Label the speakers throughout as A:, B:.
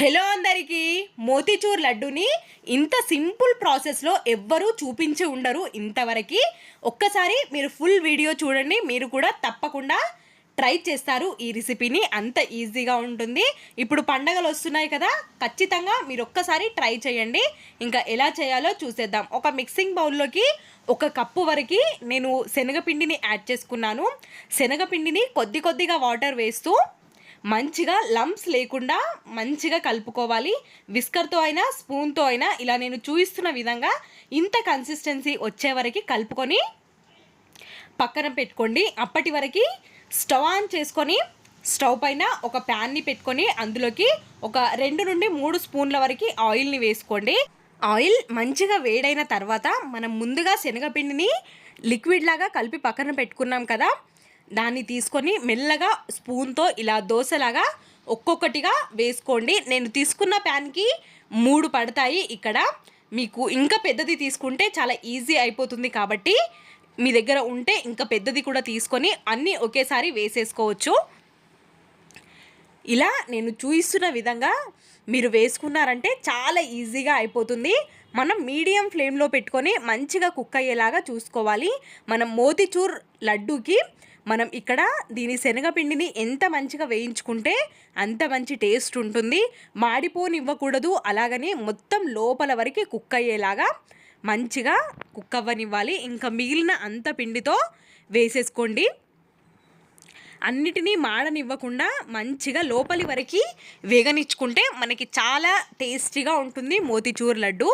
A: Hello అందరికీ మోతీచూర్ లడ్డుని ఇంత simple ప్రాసెస్లో ఎవ్వరూ చూపించి ఉండరు ఇంతవరకు. ఒక్కసారి మీరు ఫుల్ వీడియో చూడండి మీరు కూడా తప్పకుండా ట్రై చేస్తారు ఈ రెసిపీని. అంత ఈజీగా ఉంటుంది. ఇప్పుడు పండగలు వస్తున్నాయి కదా ఖచ్చితంగా మీరు ఒక్కసారి ట్రై చేయండి. ఇంకా ఎలా చేయాలో చూసేద్దాం. ఒక మిక్సింగ్ బౌల్లోకి ఒక కప్పు వరకు నేను శనగపిండిని యాడ్ చేసుకున్నాను. శనగపిండిని కొద్ది కొద్దిగా వాటర్ వేస్తూ మంచిగా లంప్స్ లేకుండా మంచిగా కలుపుకోవాలి. విస్కర్తో అయినా స్పూన్తో అయినా ఇలా నేను చూపిస్తున్న విధంగా ఇంత కన్సిస్టెన్సీ వచ్చే వరకు కలుపుకొని పక్కన పెట్టుకోండి. అప్పటి వరకు స్టవ్ ఆన్ చేసుకొని స్టవ్ పైన ఒక ప్యాన్ని పెట్టుకొని అందులోకి ఒక రెండు నుండి మూడు స్పూన్ల వరకు ఆయిల్ని వేసుకోండి. ఆయిల్ మంచిగా వేడైన తర్వాత మనం ముందుగా శనగపిండిని లిక్విడ్ లాగా కలిపి పక్కన పెట్టుకున్నాం కదా దాన్ని తీసుకొని మెల్లగా స్పూన్తో ఇలా దోశలాగా ఒక్కొక్కటిగా వేసుకోండి. నేను తీసుకున్న ప్యాన్కి మూడు పడతాయి ఇక్కడ. మీకు ఇంకా పెద్దది తీసుకుంటే చాలా ఈజీ అయిపోతుంది కాబట్టి మీ దగ్గర ఉంటే ఇంకా పెద్దది కూడా తీసుకొని అన్నీ ఒకేసారి వేసేసుకోవచ్చు. ఇలా నేను చూపిస్తున్న విధంగా మీరు వేసుకున్నారంటే చాలా ఈజీగా అయిపోతుంది. మనం మీడియం ఫ్లేమ్లో పెట్టుకొని మంచిగా కుక్ అయ్యేలాగా చూసుకోవాలి. మనం మోతిచూర్ లడ్డూకి మనం ఇక్కడ దీని శనగపిండిని ఎంత మంచిగా వేయించుకుంటే అంత మంచి టేస్ట్ ఉంటుంది. మాడిపోనివ్వకూడదు. అలాగని మొత్తం లోపల వరకు కుక్ అయ్యేలాగా మంచిగా కుక్ అవ్వనివ్వాలి. ఇంకా మిగిలిన అంత పిండితో వేసేసుకోండి. అన్నిటినీ మాడనివ్వకుండా మంచిగా లోపలి వరకు వేగనిచ్చుకుంటే మనకి చాలా టేస్టీగా ఉంటుంది మోతిచూర్ లడ్డు.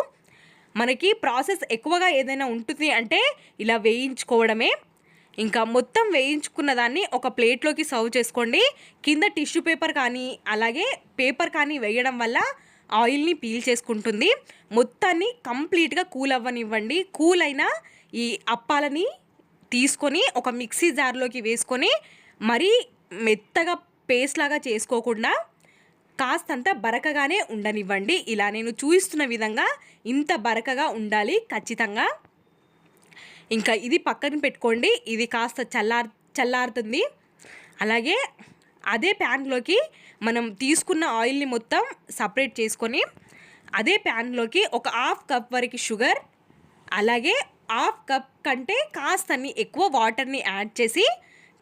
A: మనకి ప్రాసెస్ ఎక్కువగా ఏదైనా ఉంటుంది అంటే ఇలా వేయించుకోవడమే. ఇంకా మొత్తం వేయించుకున్న దాన్ని ఒక ప్లేట్లోకి సర్వ్ చేసుకోండి. కింద టిష్యూ పేపర్ కానీ అలాగే పేపర్ కానీ వేయడం వల్ల ఆయిల్ని పీల్ చేసుకుంటుంది. మొత్తాన్ని కంప్లీట్గా కూల్ అవ్వనివ్వండి. కూల్ అయిన ఈ అప్పాలని తీసుకొని ఒక మిక్సీ జార్లోకి వేసుకొని మరీ మెత్తగా పేస్ట్ లాగా చేసుకోకుండా కాస్తంత బరకగానే ఉండనివ్వండి. ఇలా నేను చూపిస్తున్న విధంగా ఇంత బరకగా ఉండాలి ఖచ్చితంగా. ఇంకా ఇది పక్కన పెట్టుకోండి. ఇది కాస్త చల్లార్ చల్లారుతుంది. అలాగే అదే ప్యాన్లోకి మనం తీసుకున్న ఆయిల్ని మొత్తం సపరేట్ చేసుకొని అదే ప్యాన్లోకి ఒక హాఫ్ కప్ వరకు షుగర్ అలాగే హాఫ్ కప్ కంటే కాస్తని ఎక్కువ వాటర్ని యాడ్ చేసి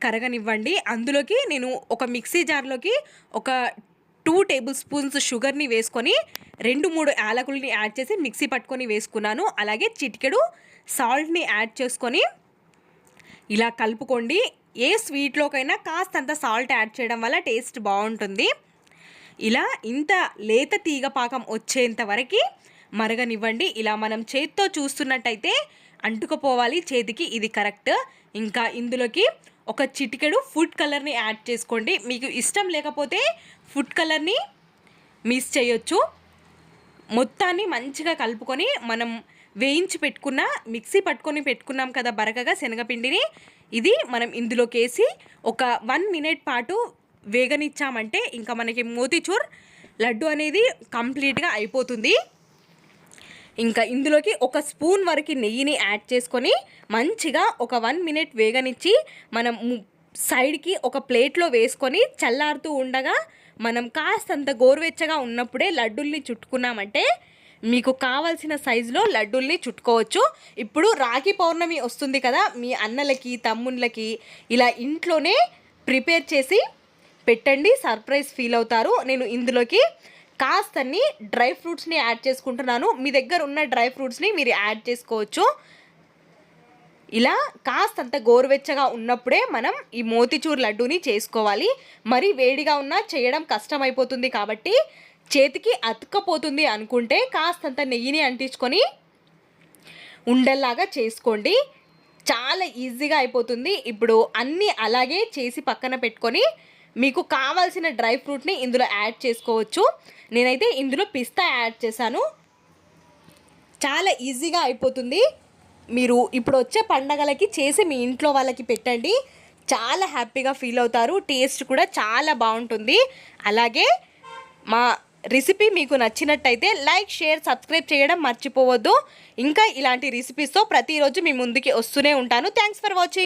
A: కరగనివ్వండి. అందులోకి నేను ఒక మిక్సీ జార్లోకి ఒక టూ టేబుల్ స్పూన్స్ షుగర్ని వేసుకొని రెండు మూడు యాలకుల్ని యాడ్ చేసి మిక్సీ పట్టుకొని వేసుకున్నాను. అలాగే చిటికెడు సాల్ట్ని యాడ్ చేసుకొని ఇలా కలుపుకోండి. ఏ స్వీట్లోకైనా కాస్తంత సాల్ట్ యాడ్ చేయడం వల్ల టేస్ట్ బాగుంటుంది. ఇలా ఇంత లేత తీగ పాకం వచ్చేంత వరకు మరగనివ్వండి. ఇలా మనం చేత్తో చూస్తున్నట్టయితే అంటుకుపోవాలి చేతికి. ఇది కరెక్ట్. ఇంకా ఇందులోకి ఒక చిటికెడు ఫుడ్ కలర్ని యాడ్ చేసుకోండి. మీకు ఇష్టం లేకపోతే ఫుడ్ కలర్ని మిస్ చేయొచ్చు. మొత్తాన్ని మంచిగా కలుపుకొని మనం వేయించి పెట్టుకున్న మిక్సీ పట్టుకొని పెట్టుకున్నాం కదా బరకగా శనగపిండిని. ఇది మనం ఇందులోకి వేసి ఒక వన్ మినిట్ పాటు వేగనిచ్చామంటే ఇంకా మనకి మోతిచూర్ లడ్డు అనేది కంప్లీట్గా అయిపోతుంది. ఇంకా ఇందులోకి ఒక స్పూన్ వరకు నెయ్యిని యాడ్ చేసుకొని మంచిగా ఒక వన్ మినిట్ వేగనిచ్చి మనం సైడ్కి ఒక ప్లేట్లో వేసుకొని చల్లారుతూ ఉండగా మనం కాస్తంత గోరువెచ్చగా ఉన్నప్పుడే లడ్డుల్ని చుట్టుకున్నామంటే మీకు కావాల్సిన సైజులో లడ్డూల్ని చుట్టుకోవచ్చు. ఇప్పుడు రాఖీ పౌర్ణమి వస్తుంది కదా మీ అన్నలకి తమ్ముళ్ళకి ఇలా ఇంట్లోనే ప్రిపేర్ చేసి పెట్టండి. సర్ప్రైజ్ ఫీల్ అవుతారు. నేను ఇందులోకి కాస్తన్ని డ్రై ఫ్రూట్స్ని యాడ్ చేసుకుంటున్నాను. మీ దగ్గర ఉన్న డ్రై ఫ్రూట్స్ని మీరు యాడ్ చేసుకోవచ్చు. ఇలా కాస్తంత గోరువెచ్చగా ఉన్నప్పుడే మనం ఈ మోతిచూర్ లడ్డూని చేసుకోవాలి. మరి వేడిగా ఉన్నా చేయడం కష్టమైపోతుంది కాబట్టి చేతికి అతుక్కపోతుంది అనుకుంటే కాస్తంత నెయ్యిని అంటించుకొని ఉండల్లాగా చేసుకోండి. చాలా ఈజీగా అయిపోతుంది. ఇప్పుడు అన్నీ అలాగే చేసి పక్కన పెట్టుకొని మీకు కావాల్సిన డ్రై ఫ్రూట్ని ఇందులో యాడ్ చేసుకోవచ్చు. నేనైతే ఇందులో పిస్తా యాడ్ చేశాను. చాలా ఈజీగా అయిపోతుంది. మీరు ఇప్పుడు వచ్చే పండగలకి చేసి మీ ఇంట్లో వాళ్ళకి పెట్టండి. చాలా హ్యాపీగా ఫీల్ అవుతారు. టేస్ట్ కూడా చాలా బాగుంటుంది. అలాగే మా రెసిపీ మీకు నచ్చినట్టయితే లైక్ షేర్ సబ్స్క్రైబ్ చేయడం మర్చిపోవద్దు. ఇంకా ఇలాంటి రెసిపీస్తో ప్రతిరోజు మీ ముందుకి వస్తూనే ఉంటాను. Thanks for watching